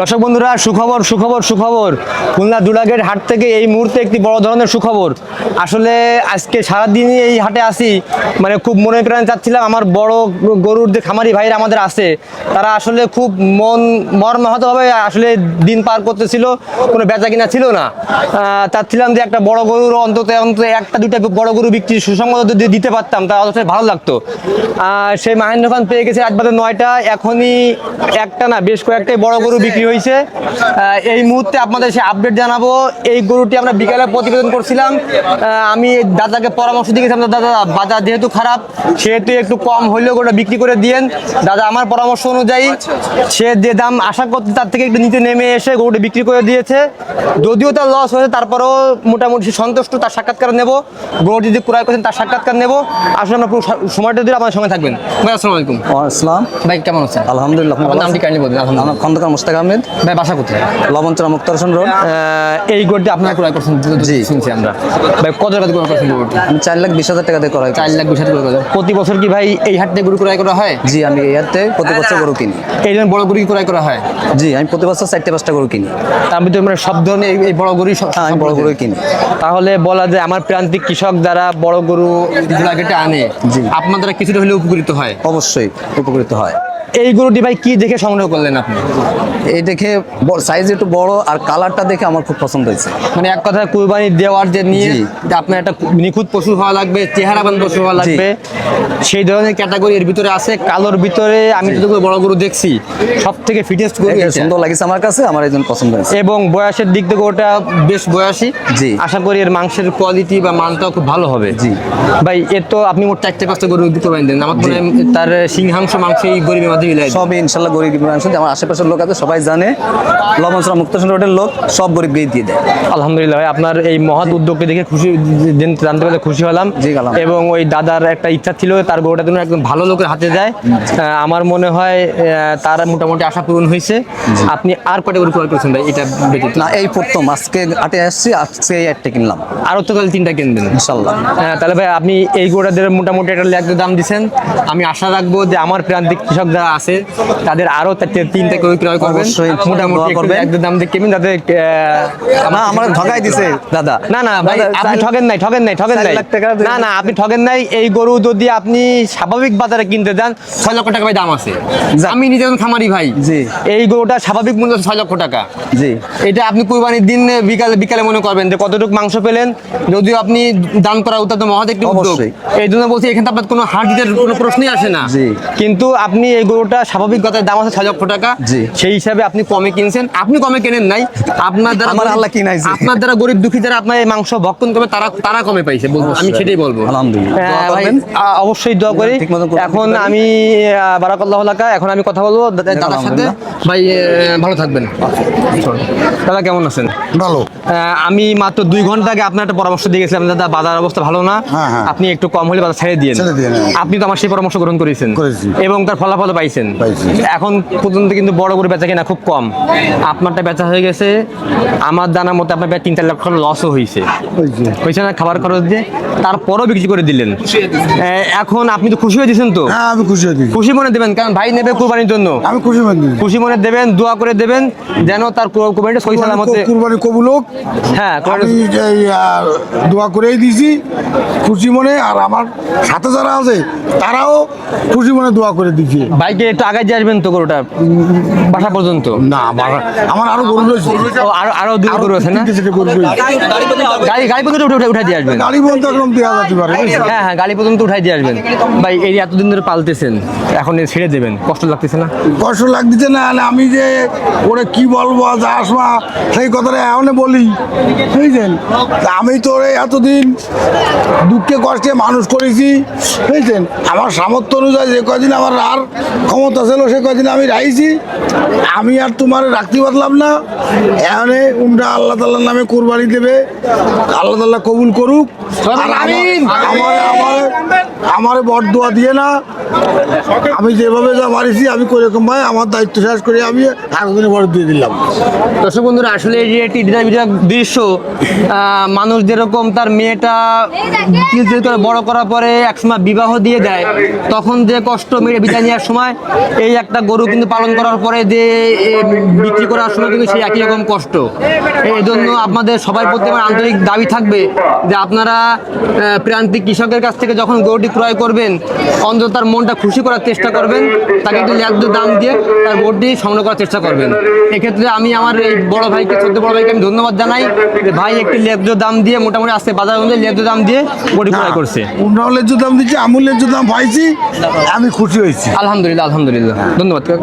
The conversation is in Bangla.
দর্শক বন্ধুরা, সুখবর সুখবর সুখবর। খুলনা দুলাগের হাট থেকে এই মুহূর্তে একটি বড় ধরনের সুখবর। আসলে আজকে সারাদিনই এই হাটে আসি মানে খুব মনে প্রাণ চাচ্ছিলাম, আমার বড় গরুর যে খামারি ভাইরা আমাদের আছে, তারা আসলে খুব মন মর্মাহতভাবে আসলে দিন পার করতেছিল, কোনো বেচা কিনা ছিল না। চাচ্ছিলাম যে একটা বড় গরুর অন্তত অন্তত একটা দুটা বড় গরু বিক্রি সুসংগত যদি দিতে পারতাম তা অবশ্যই ভালো লাগতো। সেই মাহেন্দ্র খান পেয়ে গেছে আজ বাদে নয়টা, এখনই একটা না, বেশ কয়েকটাই বড় গরু বিক্রি হয়েছে। এই মুহূর্তে আপনাদের সে আপডেট জানাব। এই গরুটি আমরা বিকালে প্রতিবেদন করছিলাম। আমি দাদাকে পরামর্শ দিয়েছিলাম দাদা বাজার যেহেতু খারাপ সেহেতু একটু কম হলেও গরুটা বিক্রি করে দিয়েন। দাদা আমার পরামর্শ অনুযায়ী সে যে দাম আশা করতে তার থেকে একটু নিচে নেমে এসে গরুটি বিক্রি করে দিয়েছে। যদিও তার লস হয়েছে তারপরেও মোটামুটি সে সন্তুষ্ট তার সাক্ষাৎকার নেব। গরুটি যদি ক্রয় করেছেন তার সাক্ষাৎকার নেব। আসলে আমরা পুরো সময়টা দিলে আপনার সঙ্গে থাকবেন। ভাই আসসালামু আলাইকুম। আসসালাম। ভাই কেমন আছেন? আলহামদুলিল্লাহ আপনার নামটি? কাইন্ডলি বলবেন খন্দকার মুস্তাক আহমেদ। ভাই বাসা কোথায়? লবণচরা মুক্তার হোসেন রোড এই আপনারা ক্রয় করছেন জি। শুনছি আমরা। ভাই কত টাকা ক্রয় করছেন গরুটি? আমি চার লাখ বিশ হাজার টাকা দিয়ে করাই চার লাখ বিশ হাজার করে প্রতি বছর কি ভাই এই হাট থেকে গরু ক্রয় করা হয়? জি আমি এই হাতে প্রতি বছর গরু কিনি। এই জন্য বড় গরু কি ক্রয় করা হয়? জি আমি প্রতি বছর চারটে পাঁচটা গরু কিনি। তার ভিতরে মানে সব ধরনের এই- বড় গরুই হ্যাঁ আমি বড় গরুই কিনি। তাহলে বলা যায় আমার প্রান্তিক কৃষক যারা বড় গরু কেটে আনে জি। আপনার কিছুটা হলে উপকৃত হয়? অবশ্যই উপকৃত হয়। এই গরুটি ভাই কি দেখে সংগ্রহ করলেন আপনি? এই দেখে সাইজ একটু বড় আর কালারটা দেখে আমার খুব পছন্দ হয়েছে। মানে এক কথা কুরবানি দেওয়ার যে নিয়ে যে আপনার একটা নিখুঁত পশু হওয়া লাগবে চেহারাবান পশু হওয়া লাগবে সেই ধরনের ক্যাটাগরি এর ভিতরে আছে। কালোর ভিতরে আমি যতগুলো বড় গরু দেখছি সব থেকে ফিটেস্ট গরু। সুন্দর লাগছে আমার কাছে আমার এই জন্য পছন্দ হয়েছে। এবং বয়সের দিক থেকে ওটা বেশ বয়সী। জি। আশা করি এর মাংসের কোয়ালিটি বা মানটাও খুব ভালো হবে। জি। ভাই এর তো আপনি মোট চারটে পাঁচটা গরু কোরবানি দেন। আমার তার সিংহাংশ মাংস এই গরিবের। সবই ইনশাল্লাহ গরিব মানুষ আমার আশেপাশের লোক আছে সবাই জানে। লবণচরা মুক্তার হোসেন রোডের লোক সব গরিবকেই দিয়ে দেয়। আলহামদুলিল্লাহ ভাই আপনার এই মহৎ উদ্যোগকে দেখে খুশি জেন- জানতে পারলে খুশি হলাম। এবং ওই দাদার একটা ইচ্ছা ছিল তার গরুটা যেন একদম ভালো লোকের হাতে যায়। আমার মনে হয় তার মোটামুটি আশা পূরণ হয়েছে। আপনি আর কটা গরু ক্রয় করেছেন ভাই? এটা ব্যতীত। না এই প্রথম আজকে আটে আসছি আজকে এই একটা কিনলাম। আরও তো তাহলে তিনটা কিনবেন। ইনশাল্লাহ। হ্যাঁ তাহলে ভাই আপনি এই গরুটাদের মোটামুটি একটা লেখতে দাম দিচ্ছেন আমি আশা রাখব যে আমার প্রান্তিক কৃষক যারা আছে তাদের আরও তিনটে গরু ক্রয় করবেন। মোটামুটি করবেন। লেখতে দাম দিয়ে যাতে আহ, না আমার ঠগাই দিছে দাদা। না না ভাই আপনি ঠগেন নাই ঠগেন নাই চার নাই। না না আপনি ঠগেন নাই। এই গরু যদি আপনি স্বাভাবিক বাজারে কিনতে যান ছয় লক্ষ টাকা ভাই দাম আছে। আমি নিজে খামারি ভাই। জি। এই গরুটা স্বাভাবিক মূল্য ছয় লক্ষ টাকা। জি। এটা আপনি কুরবানির দিন বিকালে বিকালে মনে করবেন যে কতটুকু মাংস পেলেন যদিও আপনি দান করা উত্তর মহৎ একটি উদ্যোগ। এই জন্য বলছি এখানে আপনার কোনো হার দিতে কোনো প্রশ্নই আসে না। কিন্তু আপনি এই গরুটা স্বাভাবিক দাম আছে ছয় লক্ষ টাকা। সেই হিসাবে আপনি কমে কিনছেন। আপনি কমে কেনেন নাই। আপনার দ্বারা আমার আল্লাহ কিনাইছে। আপনার দ্বারা গরিব দুঃখী যারা আপনার এই মাংস ভক্ষণ করবে তারা তারা কমে পাইছে বলব। আমি সেটাই বলব। আলহামদুলিল্লাহ। হ্যাঁ, অবশ্যই দোয়া করি। এখন আমি বারাকাল্লাহ লাকা এখন আমি কথা বলব। দাদার সাথে। ভাই ভালো থাকবেন। দাদা কেমন আছেন? ভালো। আহ, আমি মাত্র দুই ঘণ্টা আগে আপনার একটা পরামর্শ দিয়ে গেছিলাম দাদা বাজার অবস্থা ভালো না? হ্যাঁ, হ্যাঁ। আপনি একটু কম হলে বাজার ছেড়ে দিয়ে। আপনি তো আমার সেই পরামর্শ গ্রহণ করেছেন। এবং তার ফলাফল পাইছেন। এখন পর্যন্ত কিন্তু বড় করে বেচা কিনা খুব কম। আপনারটা বেচা হয়ে গেছে আমার জানার মতো আপনার প্রায় তিন চার লক্ষ লসও হয়েছে হয়েছে না? খাবার খরচ দিয়ে তারপরও বিক্রি করে দিলেন। এখন আপনি তো খুশি হয়ে দিয়েছেন তো? হ্যাঁ আমি খুশি হয়ে খুশি মনে দেবেন? কারণ ভাই নেবে কুরবানির জন্য। আমি খুশি দিচ্ছি খুশি মনে দেবেন দোয়া করে দেবেন যেন তার কুরবানিটা সহি সালামতে কুরবানি কবুল হোক। হ্যাঁ দোয়া করেই দিছি খুশি মনে আর আমার সাথে যারা আছে তারাও খুশি মনে দোয়া করে দিচ্ছে বাইকে একটু আগে দিয়ে আসবেন তো গরুটা বাসা পর্যন্ত? না আমার আমার আরও গরু রয়েছে। ও, আরও আরও দূর গরু আছে না। গাড়ি গাড়ি পর্যন্ত উঠে উঠে দিয়ে আসবেন। গাড়ি বলতে একদম দেওয়া যেতে পারে হ্যাঁ হ্যাঁ গাড়ি পর্যন্ত উঠাই দিয়ে আসবেন। ভাই এই এতদিন ধরে পালতেছেন এখন এ ছেড়ে দেবেন কষ্ট লাগতেছে না? কষ্ট লাগতেছে না আমি যে ওরে কি বলব যা আসমা সেই কথাটা এখন বলি। বুঝছেন? তা আমি তো ওরে এতদিন দুঃখে কষ্টে মানুষ করেছি বুঝছেন? আমার সামর্থ্য অনুযায়ী যে কদিন আমার আর ক্ষমতা ছিল সে কদিন আমি রাইছি। আমি আর তোমার রাখতে পারলাম না। এখানে উমরা আল্লাহ তাল্লার নামে কোরবানি দেবে। আল্লাহ তাল্লাহ কবুল করুক। আর আমি আমার আমার আমার বট দোয়া দিয়ে না, আমি যেভাবে যা পারিছি আমি কোরকম ভাই, আমার দায়িত্ব শেষ করে আমি একদিনে বড় দিয়ে দিলাম। দর্শক বন্ধুরা, আসলে এই যে একটি দৃশ্য মানুষ যেরকম তার মেয়েটা তিল করে বড় করার পরে একসময় বিবাহ দিয়ে দেয়, তখন যে কষ্ট মেয়ে বিদায় নেওয়ার সময় এই একটা গরু কিন্তু পালন করার পরে যে বিক্রি করার সময় কিন্তু সেই একই রকম কষ্ট। এই জন্য আপনাদের সবাই প্রতি আমার আন্তরিক দাবি থাকবে যে আপনারা প্রান্তিক কৃষকের কাছ থেকে যখন গরুটি ক্রয় করবেন অন্তত তার মনটা খুশি করার চেষ্টা করবেন তাকে একটু ন্যায্য দাম দিয়ে তার ভোটটি সংগ্রহ করার চেষ্টা করবেন। এক্ষেত্রে আমি আমার এই বড় ভাইকে ছোট বড় ভাইকে আমি ধন্যবাদ জানাই যে ভাই একটি ন্যায্য দাম দিয়ে মোটামুটি আসতে বাজার অনুযায়ী ন্যায্য দাম দিয়ে গরুটি ক্রয় করছে। উন্নয়নের দাম দিচ্ছে আমুলের দাম পাইছি আমি খুশি হয়েছি। আলহামদুলিল্লাহ আলহামদুলিল্লাহ। ধন্যবাদ।